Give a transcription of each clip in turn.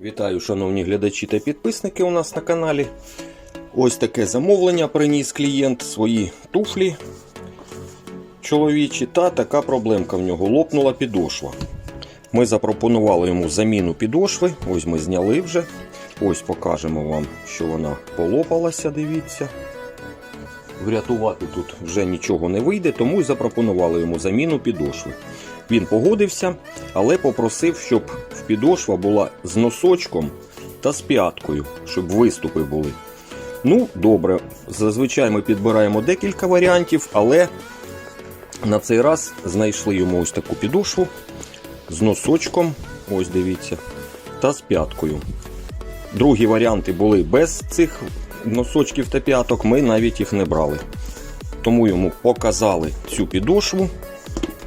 Вітаю, шановні глядачі та підписники у нас на каналі. Ось таке замовлення приніс клієнт свої туфлі чоловічі, та така проблемка в нього лопнула підошва. Ми запропонували йому заміну підошви. Ось ми зняли вже. Ось покажемо вам, що вона полопалася. Дивіться. Врятувати тут вже нічого не вийде, тому й запропонували йому заміну підошви. Він погодився, але попросив, щоб підошва була з носочком та з п'яткою, щоб виступи були. Ну, добре, зазвичай ми підбираємо декілька варіантів, але на цей раз знайшли йому ось таку підошву з носочком, ось дивіться, та з п'яткою. Другі варіанти були без цих носочків та п'яток, ми навіть їх не брали. Тому йому показали цю підошву.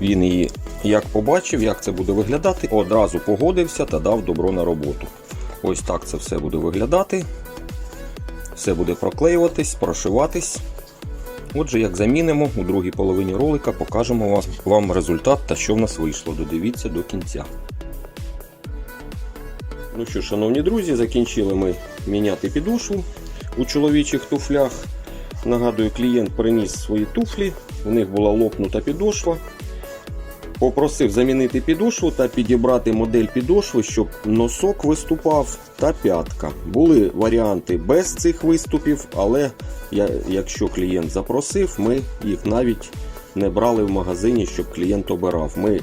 Він її як побачив, як це буде виглядати, одразу погодився та дав добро на роботу. Ось так це все буде виглядати. Все буде проклеюватись, прошиватись. Отже, як замінимо, у другій половині ролика покажемо вам, результат та що в нас вийшло. Додивіться до кінця. Ну що, шановні друзі, закінчили ми міняти підошву у чоловічих туфлях. Нагадую, клієнт приніс свої туфлі, у них була лопнута підошва. Попросив замінити підошву та підібрати модель підошви, щоб носок виступав та п'ятка. Були варіанти без цих виступів, але я, якщо клієнт запросив, ми їх навіть не брали в магазині, щоб клієнт обирав. Ми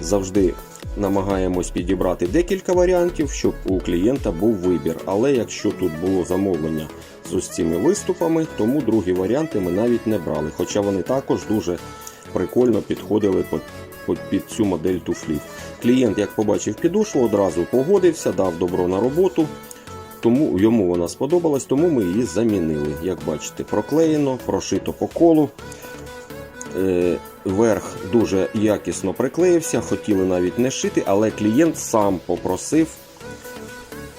завжди намагаємось підібрати декілька варіантів, щоб у клієнта був вибір. Але якщо тут було замовлення з ось цими виступами, тому другі варіанти ми навіть не брали. Хоча вони також дуже прикольно підходили під, під, під цю модель туфлів. Клієнт, як побачив підошву, одразу погодився, дав добро на роботу. Тому йому вона сподобалась, тому ми її замінили. Як бачите, проклеєно, прошито по колу. Е, верх дуже якісно приклеївся, хотіли навіть не шити, але клієнт сам попросив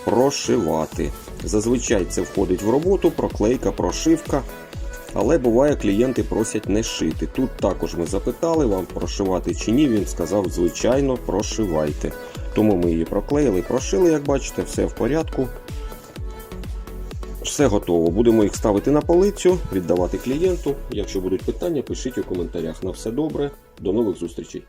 прошивати. Зазвичай це входить в роботу, проклейка, прошивка. Але буває, клієнти просять не шити. Тут також ми запитали вам прошивати чи ні. Він сказав, звичайно, прошивайте. Тому ми її проклеїли, прошили, як бачите, все в порядку. Все готово. Будемо їх ставити на полицю, віддавати клієнту. Якщо будуть питання, пишіть у коментарях. На все добре. До нових зустрічей.